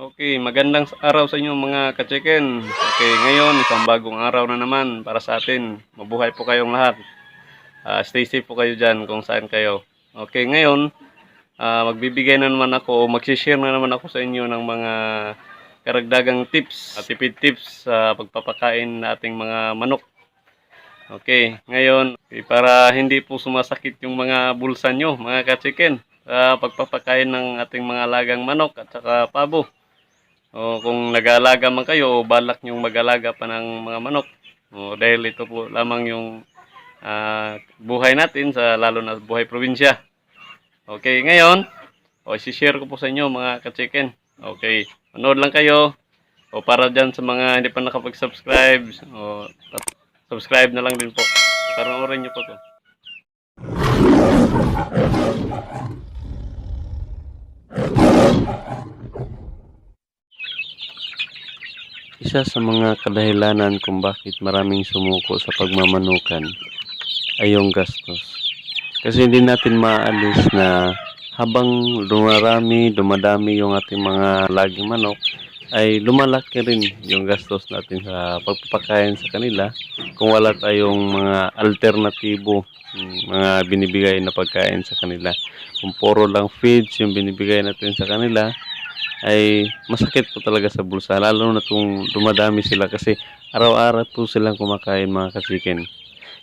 Okay, magandang araw sa inyo mga ka-chicken. Okay, ngayon isang bagong araw na naman para sa atin. Mabuhay po kayong lahat. Ah, stay safe po kayo dyan kung saan kayo. Okay, ngayon ah, magbibigay na naman ako, magsishare na naman ako sa inyo ng mga karagdagang tips, at tipid tips sa pagpapakain na ating mga manok. Okay, ngayon eh, para hindi po sumasakit yung mga bulsa nyo, mga ka-chicken, sa pagpapakain ng ating mga alagang manok at saka pabo. O kung nag-aalaga man kayo o balak nyong mag-alaga pa ng mga manok. O dahil ito po lamang yung ah, buhay natin sa lalo na buhay probinsya. Okay, ngayon, o isi-share ko po sa inyo mga ka-chicken. Okay, manood lang kayo. O para dyan sa mga hindi pa nakapag-subscribe, o subscribe na lang din po. Panoorin nyo po to. Isa sa mga kadahilanan kung bakit maraming sumuko sa pagmamanukan ay yung gastos. Kasi hindi natin maalis na habang dumarami, dumadami yung ating mga laging manok, ay lumalaki rin yung gastos natin sa pagpapakain sa kanila kung wala tayong mga alternatibo, mm, mga binibigay na pagkain sa kanila. Kung puro lang feeds yung binibigay natin sa kanila, ay masakit po talaga sa bulsa lalo na kung dumadami sila kasi araw-araw po silang kumakain mga kasikin.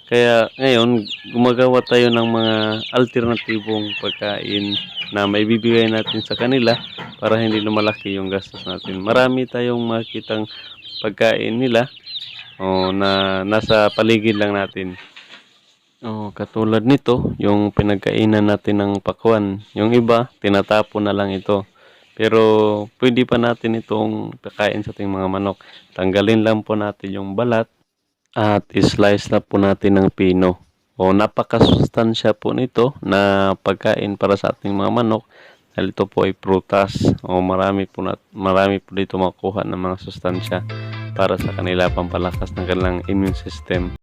Kaya ngayon gumagawa tayo ng mga alternatibong pagkain na maibibigay natin sa kanila para hindi lumalaki yung gastos natin. Marami tayong makitang pagkain nila o na nasa paligid lang natin. Oh, katulad nito, yung pinagkainan natin ng pakwan. Yung iba, tinatapon na lang ito. Pero pwede pa natin itong pakain sa ating mga manok. Tanggalin lang po natin yung balat at slice na po natin ng pino. O napakasustansya po nito na pagkain para sa ating mga manok dahil ito po ay prutas o marami po, na, marami po dito makuha ng mga sustansya para sa kanila pampalakas ng kanilang immune system.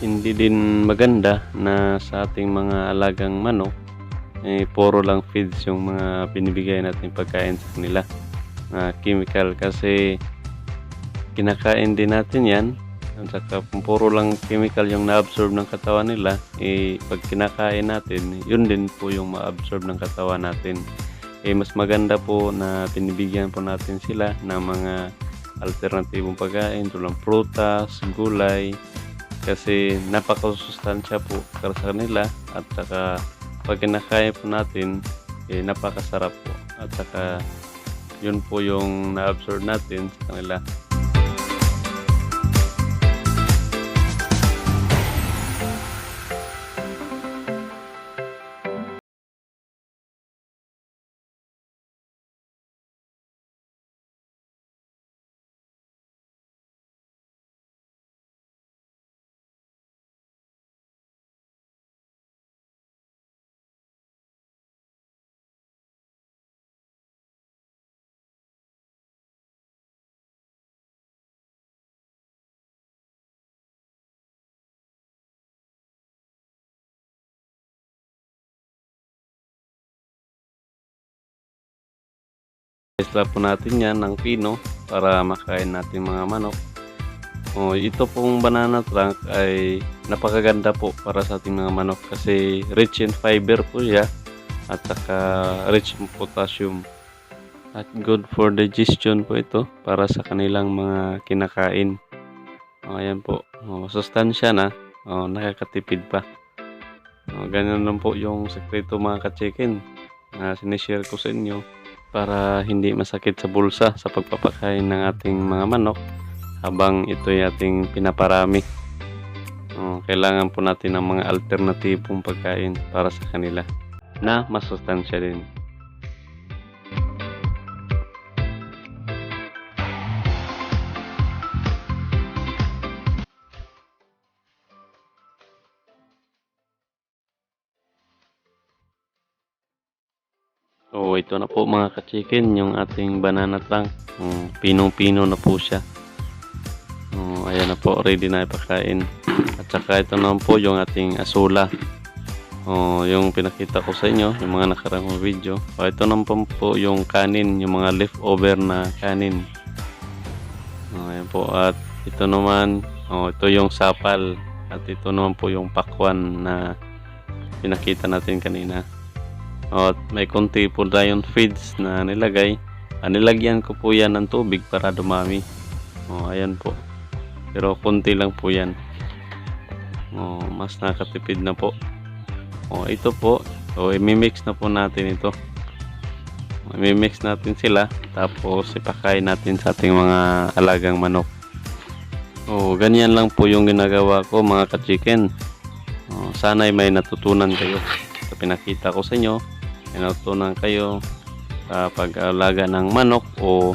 Hindi din maganda na sa ating mga alagang manok eh, puro lang feeds yung mga binibigay natin pagkain sa kanila na chemical. Kasi kinakain din natin yan at saka puro lang chemical yung na-absorb ng katawan nila eh pag kinakain natin yun din po yung ma-absorb ng katawan natin. Eh mas maganda po na binibigyan po natin sila ng mga alternatibong pagkain tulad ng prutas, gulay, kasi napakasustansya po para sa kanila at saka pag kinakain po natin eh, napakasarap po. At saka yun po yung na-absorb natin sa kanila Isla po natin yan ng pino para makain natin mga manok. O, ito pong banana trunk ay napakaganda po para sa ating mga manok kasi rich in fiber po siya at saka rich in potassium. At good for digestion po ito para sa kanilang mga kinakain. O, ayan po. O, sustansya na. O, nakakatipid pa. Oh, ganyan lang po yung sekreto mga ka-chicken na sinishare ko sa inyo para hindi masakit sa bulsa sa pagpapakain ng ating mga manok habang ito'y ating pinaparami. Oh, kailangan po natin ng mga alternatibong pagkain para sa kanila na masustansya din. Ito na po mga ka-chicken, yung ating banana trunk. Mm, pinong-pino na po siya. Oo, ayan na po, ready na ipakain. At saka ito naman po yung ating asula. Oo, yung pinakita ko sa inyo, yung mga nakarang video. O, ito naman po, po yung kanin, yung mga leftover na kanin. O, ayan po, at ito naman, oh, ito yung sapal. At ito naman po yung pakwan na pinakita natin kanina. At may konti po lion feeds na nilagay. Ah, nilagyan ko po yan ng tubig para dumami. Oh, ayan po. Pero konti lang po yan. Oh, mas nakatipid na po. Oh, ito po. So, imimix na po natin ito. Oh, imimix natin sila. Tapos, ipakain natin sa ating mga alagang manok. Oh, ganyan lang po yung ginagawa ko mga ka-chicken. Oh, sana'y may natutunan kayo sa pinakita ko sa inyo inutunan kayo sa pag-alaga ng manok o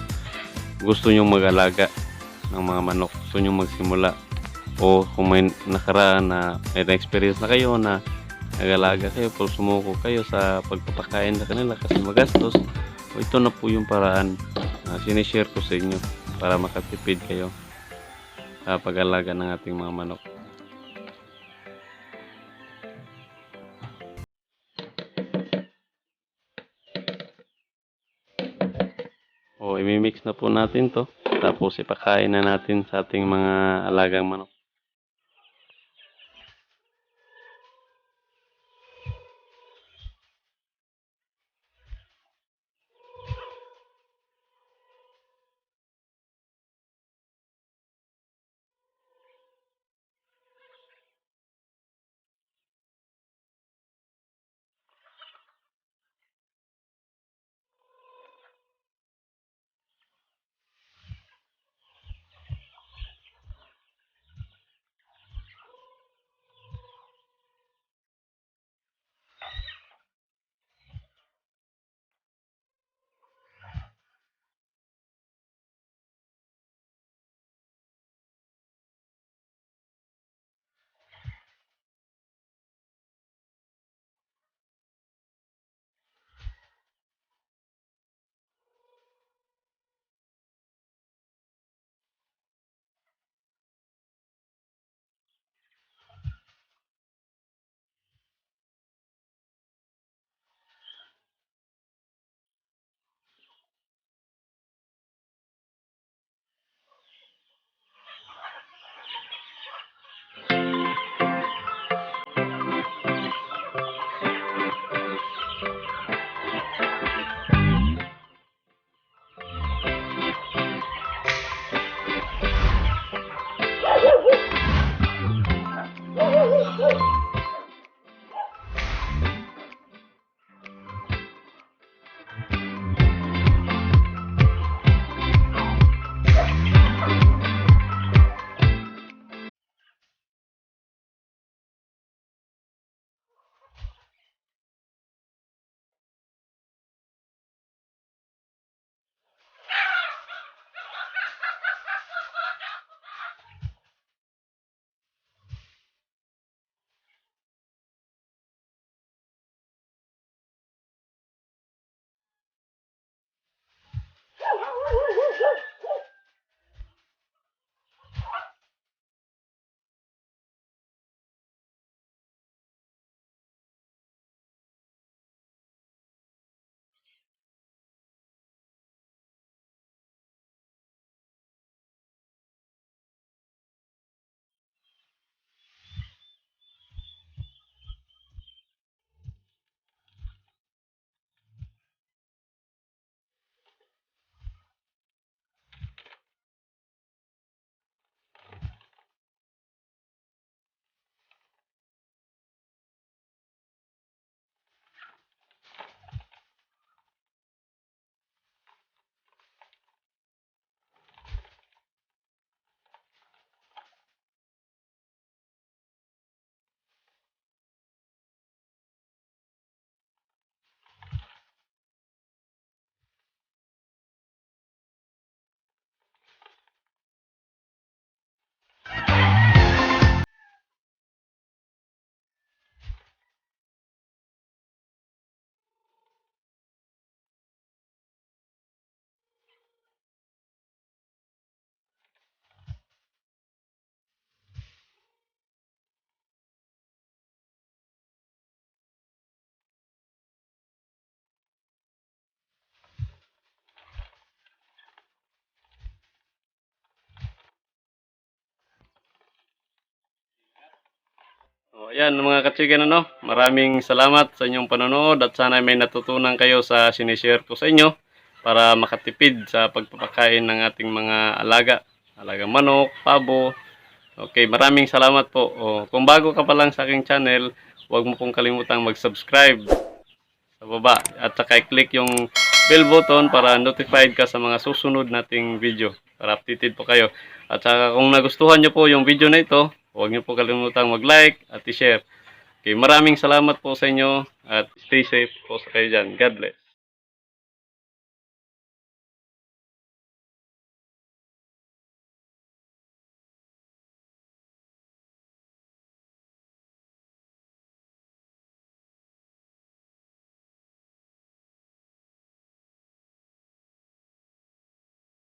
gusto nyong mag-alaga ng mga manok, gusto nyong magsimula o kung may nakaraan na may experience na kayo na nag-alaga kayo pero sumuko kayo sa pagpapakain sa kanila kasi magastos o ito na po yung paraan na sinishare ko sa inyo para makatipid kayo sa pag-alaga ng ating mga manok. O, imimix na po natin to. Tapos ipakain na natin sa ating mga alagang manok. Yan mga kachigan ano, maraming salamat sa inyong panonood at sana may natutunan kayo sa sinishare ko sa inyo para makatipid sa pagpapakain ng ating mga alaga. Alaga manok, pabo. Okay, maraming salamat po. O, kung bago ka pa lang sa aking channel, huwag mo pong kalimutang mag-subscribe sa baba at saka i-click yung bell button para notified ka sa mga susunod nating video para updated po kayo. At saka kung nagustuhan nyo po yung video na ito, huwag nyo po kalimutang mag-like at i-share. Okay, maraming salamat po sa inyo at stay safe po sa kayo dyan. God bless.